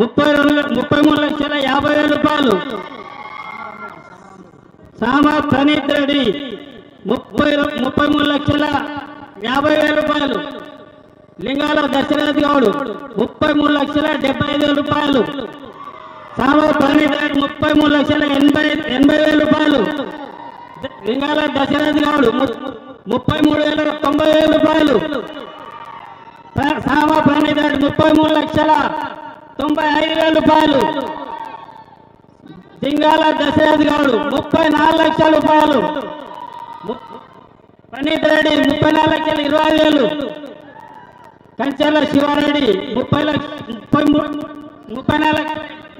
ముప్పై రెండు ముప్పై మూడు లక్షల యాభై వేల రూపాయలు. సామ ప్రణీత్ రెడ్డి ముప్పై ముప్పై మూడు లక్షల యాభై వేల రూపాయలు. లింగాల దశరథ్ గౌడ్ ముప్పై మూడు లక్షల డెబ్బై ఐదు వేల రూపాయలు. సామా ప్రణీత్ రెడ్డి ముప్పై మూడు లక్షల ఎనభై ఎనభై వేల రూపాయలు. లింగాల దశరథ్ గౌడ్ ముప్పై మూడు వేల తొంభై వేల రూపాయలు. సామా సామ ప్రణీత్ రెడ్డి ముప్పై మూడు లక్షల తొంభై ఐదు వేల రూపాయలు. సింగాల దశరథ్ గౌడ్ ముప్పై నాలుగు లక్షల రూపాయలు. ము- ప్రణీత్ రెడ్డి ముప్పై నాలుగు లక్షల ఇరవై ఐదు వేలు. కంచెల శివారెడ్డి ముప్పై లక్ష ముప్పై ముప్పై నాలుగు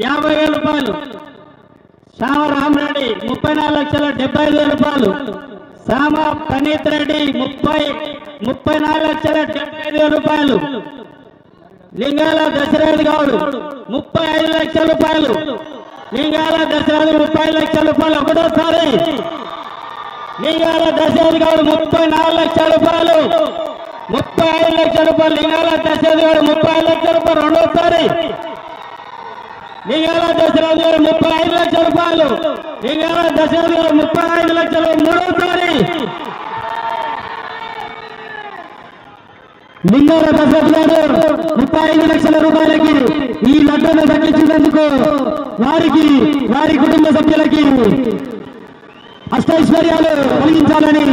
యాభై వేల రూపాయలు. శ్యామరామరెడ్డి ముప్పై నాలుగు లక్షల డెబ్బై ఐదు వేల రూపాయలు. శ్యామ ప్రణీత్ రెడ్డి ముప్పై ముప్పై నాలుగు లక్షల డెబ్బై ఐదు వేల రూపాయలు. లింగాల దశరథ్ గౌడ్ ముప్పై ఐదు లక్షల రూపాయలు. లింగాల దశరథ్ ముప్పై లక్షల రూపాయలు ఒకటోసారి. లింగాల దశరథ్ గౌడ్ ముప్పై నాలుగు లక్షల రూపాయలు. ముప్పై ఐదు లక్షల రూపాయలు. లింగాల దశరథ్ గౌడ్ ముప్పై ఐదు లక్షల రూపాయలు రెండోసారి. లింగాల దశరథ్ గారు ముప్పై ఐదు లక్షల రూపాయలు. లింగాల దశరథ్ గారు ముప్పై ఐదు లక్షలు మూడోసారి. లింగాల దశరథ్ గారు ముప్పై ఐదు లక్షల రూపాయలకి ఈ లడ్డూను దక్కించినందుకు వారికి వారి కుటుంబ సభ్యులకి అష్టైశ్వర్యాలు కలిగించాలని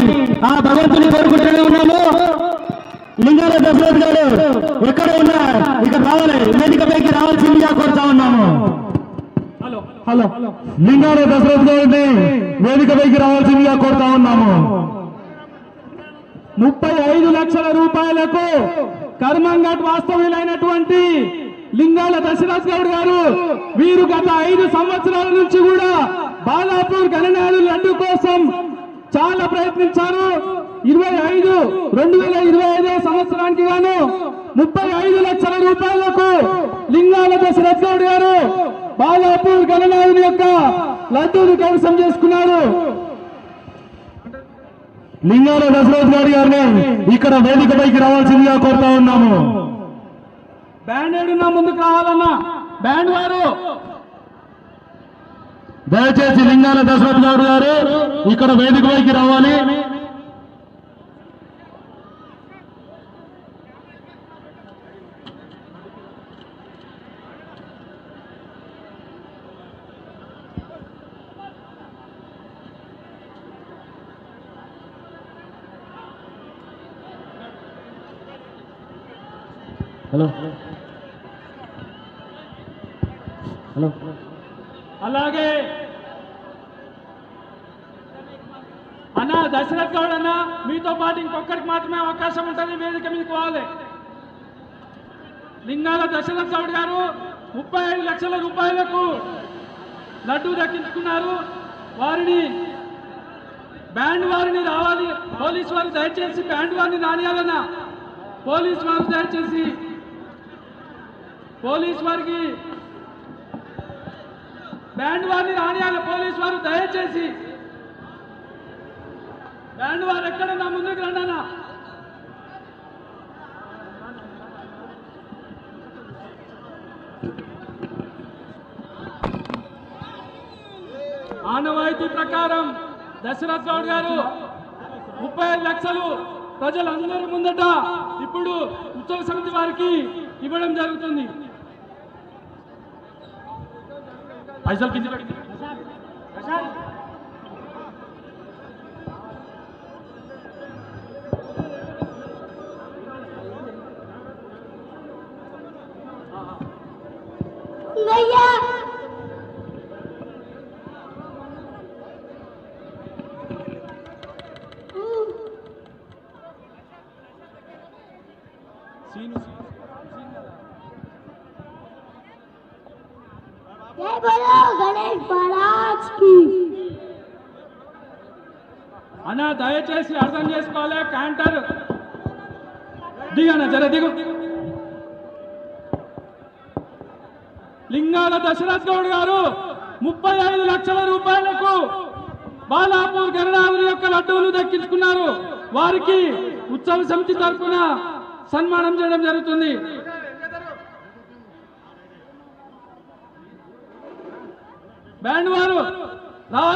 ఆ భగవంతుని కోరుకుంటూనే ఉన్నాము. లింగాల దశరథ్ గారు ఎక్కడ ఉన్నా ఇక్కడ రావాలి వేదికపైకి రావాల్సిందిగా కోరుతా ఉన్నాము. హలో. లింగాల దశరథ్ గారిని వేదికపైకి రావాల్సిందిగా కోరుతా ఉన్నాము. ముప్పై ఐదు లక్షల రూపాయలకు కర్మంఘట్ వాస్తవ్యులైనటువంటి లింగాల దశరథ్ గౌడ్ గారు వీరు గత ఐదు సంవత్సరాల నుంచి కూడా బాలాపూర్ గణనాలు లడ్డు కోసం చాలా ప్రయత్నించారు. ఇరవై ఐదు రెండు వేల ఇరవై ఐదో సంవత్సరానికి గాను ముప్పై ఐదు లక్షల రూపాయలకు లింగాల దశరథ్ గౌడ్ గారు బాలాపూర్ గణనాథుని యొక్క లడ్డూని కైవసం చేసుకున్నారు. లింగాల దశరథ్ గారి గారిని ఇక్కడ వేదికపైకి రావాల్సిందిగా కోరుతా ఉన్నాము. బ్యాండ్ ఏడున్నా ముందుకు రావాలన్నా. బ్యాండ్ వారు. దయచేసి లింగాల దశరథ్ గౌడ్ గారు ఇక్కడ వేదికపైకి రావాలి. హలో. హలో. అలాగే. అన్న దశరథ్ గౌడ్ అన్న మీతో పాటు ఇంకొకరికి మాత్రమే అవకాశం ఉంటుంది వేదిక మీద పోవాలి లింగాల దశరథ్ గౌడ్ గారు ముప్పై ఐదు లక్షల రూపాయలకు లడ్డూ దక్కించుకున్నారు. వారిని బ్యాండ్ వారిని రావాలి. పోలీస్ వారు దయచేసి బ్యాండ్ వారిని రానియాలన్నా పోలీస్ వారు దయచేసి పోలీస్ వారికి బ్యాండ్ వారిని రానియాలి. పోలీస్ వారు దయచేసి బ్యాండ్ వారు ఎక్కడన్నా ముందుకు రండి ఆనవాయితీ ప్రకారం దశరథ్ గౌడ్ గారు ముప్పై లక్షలు ప్రజలందరి ముందట ఇప్పుడు ఉత్సవ సమితి వారికి ఇవ్వడం జరుగుతుంది. फैसल किती सीन सीन सीन जय बोलो गणेश महाराज की అన్న దయచేసి అర్థం చేసుకోవాలి క్యాంటర్ దిగన్న జర దిగు లింగాల దశరథ్ గౌడ్ గారు ముప్పై ఐదు లక్షల రూపాయలకు బాలాపూర్ గణనాథుని యొక్క లడ్డూలు దక్కించుకున్నారు వారికి ఉత్సవ సమితి తరఫున సన్మానం చేయడం జరుగుతుంది బ్యాండ్ వారు రావాలి